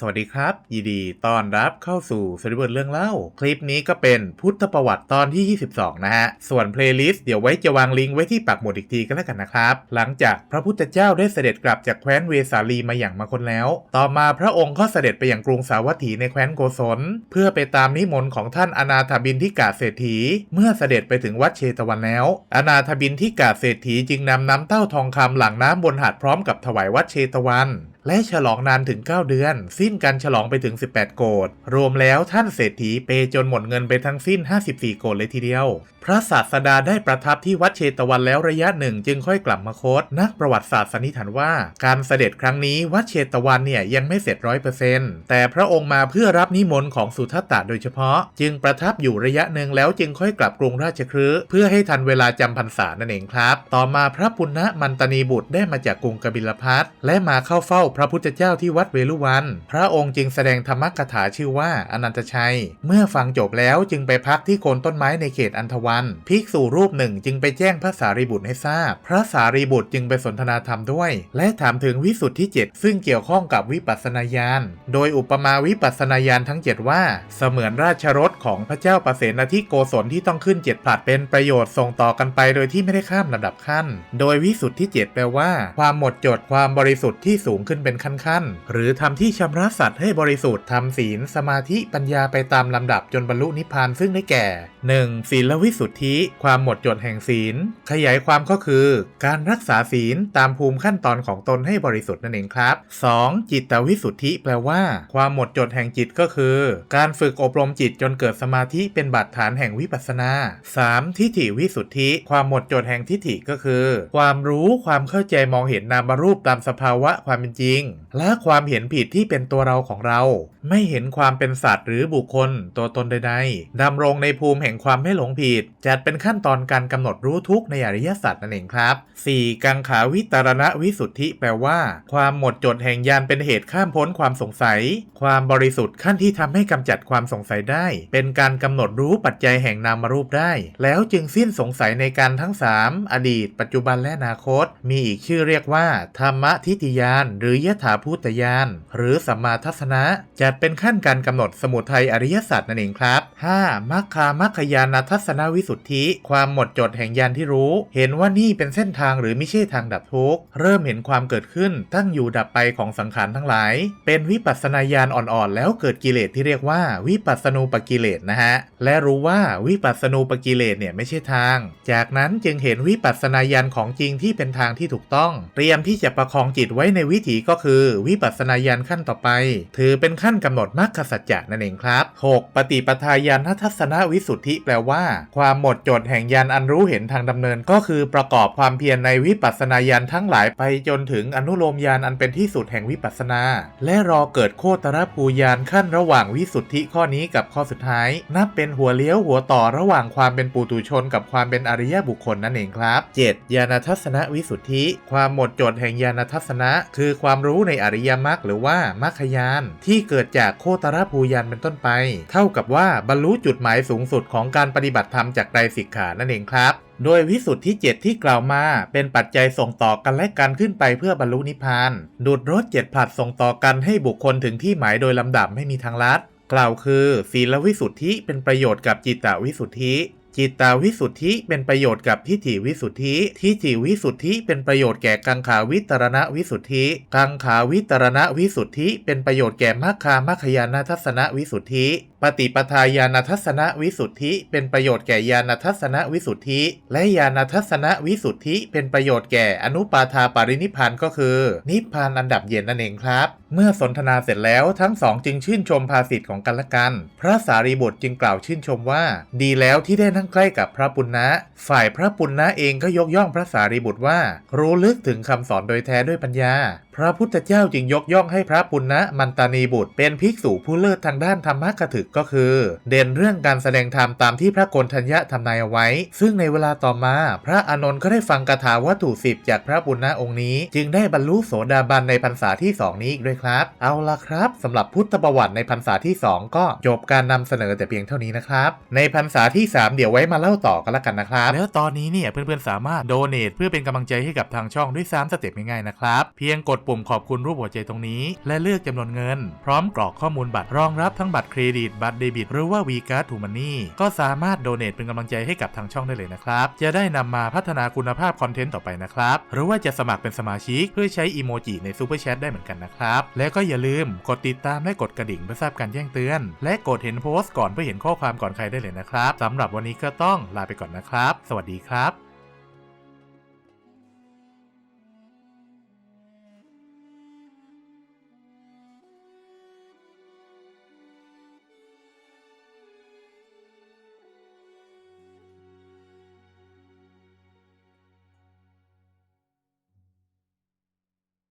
สวัสดีครับ ยินดีต้อนรับเข้าสู่สริบทเรื่องเล่า คลิปนี้ก็เป็นพุทธประวัติตอนที่ 22 นะฮะ ส่วนเพลย์ลิสต์เดี๋ยวไว้จะวางลิงก์ไว้ที่ปักหมุดอีกทีก็แล้วกันนะครับ หลังจากพระพุทธเจ้าได้เสด็จกลับจากแคว้นเวสาลีมาอย่างมาคนแล้ว ต่อมาพระองค์ก็เสด็จไปยังกรุงสาวัตถีในแคว้นโกศล เพื่อไปตามนิมนต์ของท่านอนาถบินทิกาเศรษฐี เมื่อเสด็จไปถึงวัดเชตวันแล้ว อนาถบินทิกาเศรษฐีจึงนำน้ำเต้าทองคำหลังน้ำบนหาดพร้อมกับถวายวัดเชตวัน และฉลองนานถึง 9 เดือน สิ้นการฉลองไปถึง 18 โกดรวมแล้วท่านเศรษฐีเปจนหมดเงินไปทั้งสิ้น 54 โกดเลยทีเดียว พระศาสดาได้ประทับที่วัดเชตวันแล้วระยะหนึ่งจึงค่อยกลับมาโคดนักประวัติศาสตร์สันนิษฐานว่า การเสด็จครั้งนี้วัดเชตวันเนี่ยยังไม่เสร็จร้อยเปอร์เซ็นต์แต่พระองค์มาเพื่อรับนิมนต์ของสุทัตตะโดยเฉพาะ จึงประทับอยู่ระยะหนึ่งแล้วจึงค่อยกลับกรุงราชคฤห์เพื่อให้ทันเวลาจำพรรษานั่นเองครับ ต่อมาพระปุณณมันตนีบุตรได้มาจากกรุงกบิลพัทและมาเข้าเฝ้าพระพุทธเจ้าที่วัดเวลุวัน พระองค์จึงแสดงธรรมกถาชื่อว่าอนันตชัย เมื่อฟังจบแล้วจึงไปพักที่โคนต้นไม้ในเขตอันธวัน ภิกษุรูปหนึ่งจึงไปแจ้งพระสารีบุตรให้ทราบ พระสารีบุตรจึงไปสนทนาธรรมด้วย และถามถึงวิสุทธิเจ็ดซึ่งเกี่ยวข้องกับวิปัสสนาญาณ โดยอุปมาวิปัสสนาญาณทั้ง 7 ว่า เสมือนราชรถของพระเจ้าประเสนทิโกศลที่ต้องขึ้นเจ็ดผลัดเป็นประโยชน์ส่งต่อกันไปโดยที่ไม่ได้ข้ามลำดับขั้น โดยวิสุทธิเจ็ดแปลว่า ความหมดจดความบริสุทธิ์ที่สูงขึ้นเป็นขั้นๆ หรือทำที่ชำระสัตว์ให้บริสุทธิ์ทำศีลสมาธิปัญญาไปตามลำดับจนบรรลุนิพพานซึ่งได้แก่ 1. ศีลวิสุทธิ ความหมดจดแห่งศีล ขยายความก็คือ การรักษาศีลตามภูมิขั้นตอนของตนให้บริสุทธิ์นั่นเองครับ 2. จิตตวิสุทธิ แปลว่า ความหมดจดแห่งจิตก็คือ การฝึกอบรมจิตจนเกิดสมาธิเป็นบาดฐานแห่งวิปัสสนา 3. ทิฏฐิวิสุทธิ ความหมดจดแห่งทิฏฐิก็คือ ความรู้ความเข้าใจมองเห็นนามรูปตามสภาวะความเป็นจริงและความเห็นผิดที่เป็นตัวเราของเรา ไม่เห็นความเป็นสัตว์หรือบุคคล ตัวตนใดๆดำรงในภูมิแห่งความไม่หลงผิด จัดเป็นขั้นตอนการกำหนดรู้ทุกในอริยสัจนั่นเองครับ 4. กังขาวิตารณวิสุทธิแปลว่า ความหมดจดแห่งญาณเป็นเหตุข้ามพ้นความสงสัย ความบริสุทธิ์ขั้นที่ทำให้กำจัดความสงสัยได้ เป็นการกำหนดรู้ปัจจัยแห่งนามรูปได้ แล้วจึงสิ้นสงสัยในการทั้ง 3 อดีต ปัจจุบันและอนาคต มีอีกชื่อเรียกว่า ธรรมทิฏฐิยานหรือยถาภูตยาน หรือสัมมาทัศนะ จัดเป็นขั้นการกำหนดสมุทัยอริยสัจนั่นเองครับ 5. มัคคามัคคยานทัศนวิสุทธิ ความหมดจดแห่งญาณที่รู้ เห็นว่านี่เป็นเส้นทางหรือไม่ใช่ทางดับทุกข์ เริ่มเห็นความเกิดขึ้นตั้งอยู่ดับไปของสังขารทั้งหลาย เป็นวิปัสสนาญาณอ่อนๆ แล้วเกิดกิเลสที่เรียกว่าวิปัสสนูปกิเลสนะฮะ และรู้ว่าวิปัสสนูปกิเลสเนี่ยไม่ใช่ทาง จากนั้นจึงเห็นวิปัสสนาญาณของจริงที่เป็นทางที่ถูกต้อง เตรียมที่จะประคองจิตไว้ในวิถีก็คือวิปัสสนาญาณขั้นต่อไป ถือเป็นขั้นกำหนดมรรคสัจจะนั่นเองครับ 6. ปฏิปทาญาณทัศนวิสุทธิแปลว่า ความหมดจดแห่งญาณอันรู้เห็นทางดำเนิน ก็คือประกอบความเพียรในวิปัสสนาญาณทั้งหลายไปจนถึงอนุโลมญาณอันเป็นที่สุดแห่งวิปัสสนา และรอเกิดโคตรภูญาณขั้นระหว่างวิสุทธิข้อนี้กับข้อสุดท้าย นับเป็นหัวเลี้ยวหัวต่อระหว่างความเป็นปุตุชน กับความเป็นอริยบุคคลนั่นเองครับ 7. ญาณทัศนวิสุทธิ ความหมดจดแห่งญาณทัศนะ คือความความรู้ในอริยมรรคหรือว่ามรรคยานที่เกิดจากโคตรภูญาณเป็นต้นไป เท่ากับว่าบรรลุจุดหมายสูงสุดของการปฏิบัติธรรมจากไตรสิกขานั่นเองครับโดยวิสุทธิเจ็ดที่กล่าวมาเป็นปัจจัยส่งต่อกันและกันขึ้นไปเพื่อบรรลุนิพพาน ดูดรถเจ็ดผลัดส่งต่อกันให้บุคคลถึงที่หมายโดยลำดับไม่มีทางลัด กล่าวคือ ศีลวิสุทธิเป็นประโยชน์กับจิตตวิสุทธิ จิตตาวิสุทธิเป็นประโยชน์กับทิฏฐิวิสุทธิ ทิฏฐิวิสุทธิเป็นประโยชน์แก่กังขาวิตรณวิสุทธิ กังขาวิตรณวิสุทธิ เป็นประโยชน์แก่มัคคามัคคยานทัศนวิสุทธิปฏิปทาญาณทัศนวิสุทธิ เป็นประโยชน์แก่ญาณทัศนวิสุทธิ และญาณทัศนวิสุทธิ เป็นประโยชน์แก่อนุปาทาปรินิพานก็คือ นิพพานอันดับเย็นนั่นเองครับ เมื่อสนทนาเสร็จแล้วทั้งสองจึงชื่นชมภาสิทธิ์ของกันและกัน พระสารีบุตรจึงกล่าวชื่นชมว่า ดีแล้วที่ได้นั่งใกล้กับพระปุณณะ ฝ่ายพระปุณณะเองก็ยกย่องพระสารีบุตรว่า รู้ลึกถึงคำสอนโดยแท้ด้วยปัญญา พระพุทธเจ้าจึงยกย่องให้พระปุณณะมันตานีบุตร เป็นภิกษุผู้เลิศทางด้านธรรมะกถึกก็คือ เด่นเรื่องการแสดงธรรมตามที่พระโกนทัญญะทำนายเอาไว้ ซึ่งในเวลาต่อมา พระอานนท์ก็ได้ฟังคาถาวัตถุสิบจากพระบุญนาองค์นี้ จึงได้บรรลุโสดาบันในพรรษาที่ 2 นี้อีกด้วยครับ เอาละครับสำหรับพุทธประวัติในพรรษาที่ 2 ก็จบการนำเสนอแต่เพียงเท่านี้นะครับ ในพรรษาที่ 3 เดี๋ยวไว้มาเล่าต่อกันละกันนะครับ แล้วตอนนี้เนี่ยเพื่อนๆสามารถโดเน a t เพื่อเป็นกำลังใจให้กับทางช่องด้วย3สเต็ปง่ายๆนะครับ เพียงกดปุ่มขอบคุณรูปหัวใจตรงนี้ และเลือกจำนวนเงิน พร้อมกรอกข้อมูลบัตรรองรับทั้งบัตรเครดิตบัตรเดบิตหรือว่า v ีการ์ดทูมันนี่ก็สามารถโดเน a t เป็นกำลังใจให้กับทางช่องได้เลยนะครับ จะได้นำมาพัฒนาคุณภาพคอนเทนต์ต่อไปนะครับ หรือว่าจะสมัครเป็นสมาชิก เพื่อใช้อีโมจิในซูเปอร์แชทได้เหมือนกันนะครับ และก็อย่าลืมกดติดตามและกดกระดิ่งเพื่อทราบการแจ้งเตือน และกดเห็นโพสต์ก่อนเพื่อเห็นข้อความก่อนใครได้เลยนะครับสำหรับวันนี้ก็ต้องลาไปก่อนนะครับ สวัสดีครับ